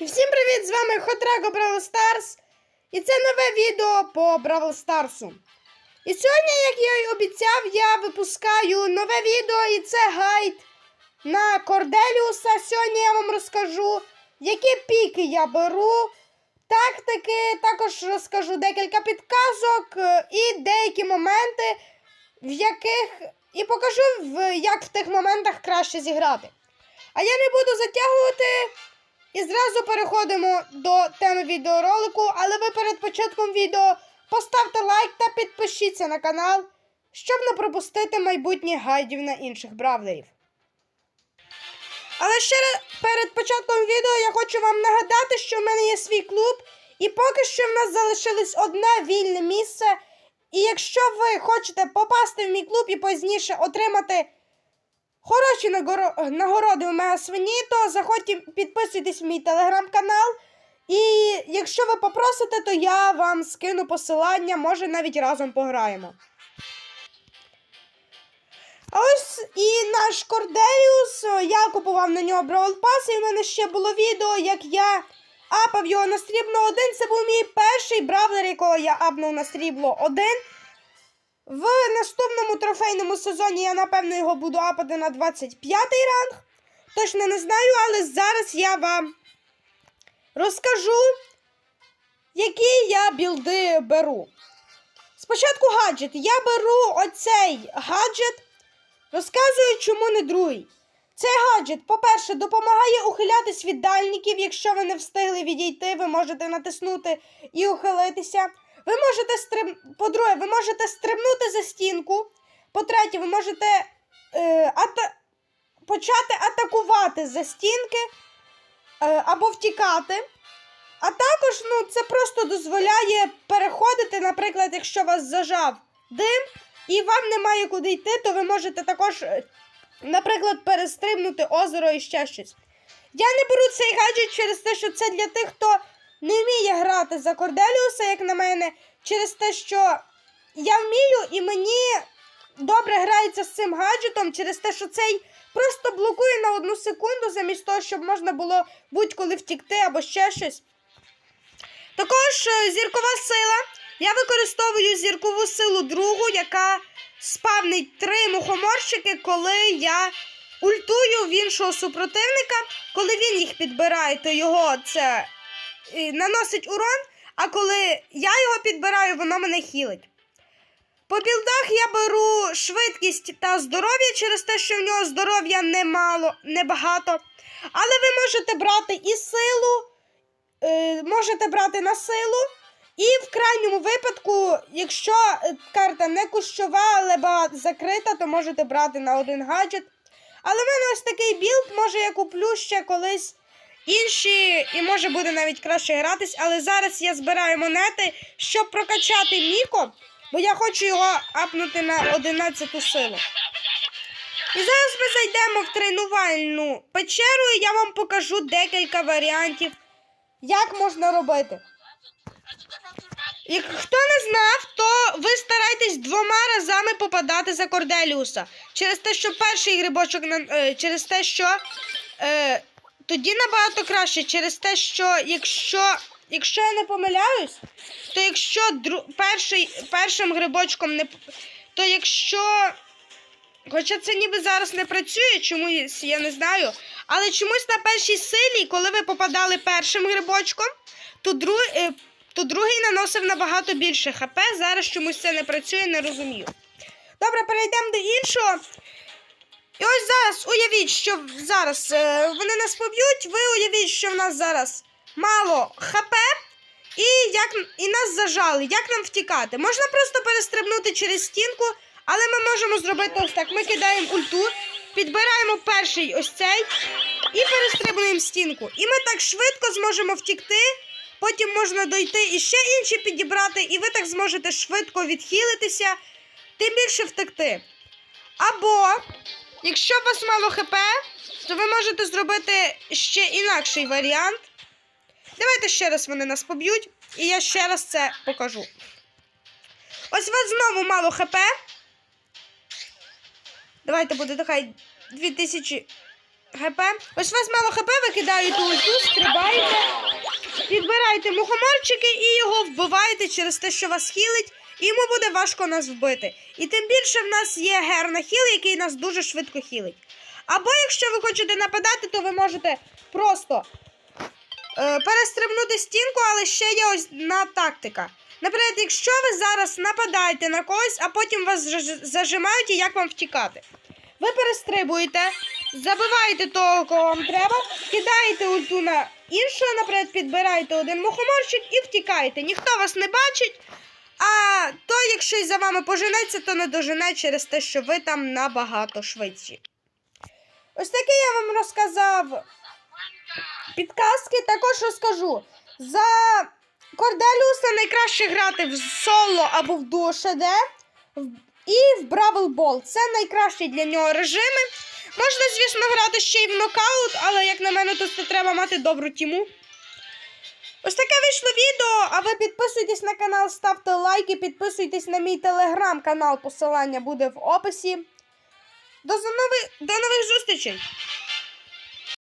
Всім привіт! З вами Хотрего Бравл Старс. І це нове відео по Бравл Старсу. І сьогодні, як я й обіцяв, я випускаю нове відео, і це гайд на Корделіуса. Сьогодні я вам розкажу, які піки я беру, тактики, також розкажу декілька підказок е, і деякі моменти, в яких. І покажу, як в тих моментах краще зіграти. А я не буду затягувати. І зразу переходимо до теми відеоролику, але ви перед початком відео поставте лайк та підпишіться на канал, щоб не пропустити майбутніх гайдів на інших бравлерів. Але ще перед початком відео я хочу вам нагадати, що в мене є свій клуб, і поки що в нас залишилось одне вільне місце. І якщо ви хочете попасти в мій клуб і пізніше отримати хороші нагороди у Мега Свині, то заходьте, підписуйтесь в мій телеграм-канал. І якщо ви попросите, то я вам скину посилання, може навіть разом пограємо. Ось і наш Корделіус, я купував на нього Brawl Pass, і в мене ще було відео, як я апав його на срібло 1. Це був мій перший бравлер, якого я апнув на срібло 1. В наступному трофейному сезоні я, напевно, його буду апати на 25-й ранг. Точно не знаю, але зараз я вам розкажу, які я білди беру. Спочатку гаджет. Я беру оцей гаджет, розказую, чому не другий. Цей гаджет, по-перше, допомагає ухилятись від дальників. Якщо ви не встигли відійти, ви можете натиснути і ухилитися. Ви можете стриб... По-друге, ви можете стрибнути за стінку. По-третє, ви можете е, ата... почати атакувати за стінки е, або втікати. А також ну, це просто дозволяє переходити, наприклад, якщо вас зажав дим і вам немає куди йти, то ви можете також, е, наприклад, перестрибнути озеро і ще щось. Я не беру цей гаджет через те, що це для тих, хто не вміє грати за Корделіуса, як на мене, через те, що я вмію і мені добре грається з цим гаджетом, через те, що цей просто блокує на одну секунду, замість того, щоб можна було будь-коли втікти або ще щось. Також е, зіркова сила. Я використовую зіркову силу другу, яка спавнить три мухоморщики, коли я ультую в іншого супротивника. Коли він їх підбирає, то його це е, наносить урон, а коли я його підбираю, воно мене хілить. По білдах я беру швидкість та здоров'я через те, що в нього здоров'я немало, небагато. Але ви можете брати і силу, е, можете брати на силу. І в крайньому випадку, якщо е, карта не кущова, але закрита, то можете брати на один гаджет. Але в мене ось такий білд, може я куплю ще колись інші, і може буде навіть краще гратись. Але зараз я збираю монети, щоб прокачати Міко, бо я хочу його апнути на 11 силу. І зараз ми зайдемо в тренувальну печеру, і я вам покажу декілька варіантів, як можна робити. І хто не знав, то ви старайтесь двома разами попадати за Корделіуса. Через те, що перший грибочок на- е, через те, що е, тоді набагато краще, через те, що якщо, якщо я не помиляюсь, то якщо дру, перший, першим грибочком не то якщо. Хоча це ніби зараз не працює, чомусь я не знаю. Але чомусь на першій силі, коли ви попадали першим грибочком, то, друг, е, то другий наносив набагато більше хп. Зараз чомусь це не працює, не розумію. Добре, перейдемо до іншого. І ось зараз уявіть, що зараз е, вони нас поб'ють. Ви уявіть, що в нас зараз мало хп, і, як, і нас зажали. Як нам втікати? Можна просто перестрибнути через стінку, але ми можемо зробити ось так. Ми кидаємо ульту, підбираємо перший ось цей і перестрибуємо стінку. І ми так швидко зможемо втікти. Потім можна дойти і ще інші підібрати, і ви так зможете швидко відхилитися, тим більше втекти. Або, якщо у вас мало хп, то ви можете зробити ще інакший варіант. Давайте ще раз вони нас поб'ють, і я ще раз це покажу. Ось у вас знову мало хп. Давайте буде нехай 2000 хп. Ось у вас мало хп, ви кидаєте ульту, стрибаєте, підбираєте мухоморчики і його вбиваєте через те, що вас хілить, і йому буде важко нас вбити. І тим більше в нас є гер на хіл, який нас дуже швидко хілить. Або якщо ви хочете нападати, то ви можете просто е, перестрибнути стінку, але ще є ось одна тактика. Наприклад, якщо ви зараз нападаєте на когось, а потім вас зажимають, і як вам втікати? Ви перестрибуєте, забиваєте того, кого вам треба, кидаєте ульту на іншого, наприклад, підбираєте один мухоморчик і втікаєте. Ніхто вас не бачить. А той, якщо й за вами поженеться, то не дожене через те, що ви там набагато швидші. Ось таке я вам розказав підказки. Також розкажу. За Корделіуса найкраще грати в соло або в дуошеде і в Бравл Бол. Це найкращі для нього режими. Можна, звісно, грати ще й в нокаут, але, як на мене, тут це треба мати добру тіму. Ось таке вийшло відео. А ви підписуйтесь на канал, ставте лайки, підписуйтесь на мій телеграм-канал. Посилання буде в описі. До, нови- до нових зустрічей!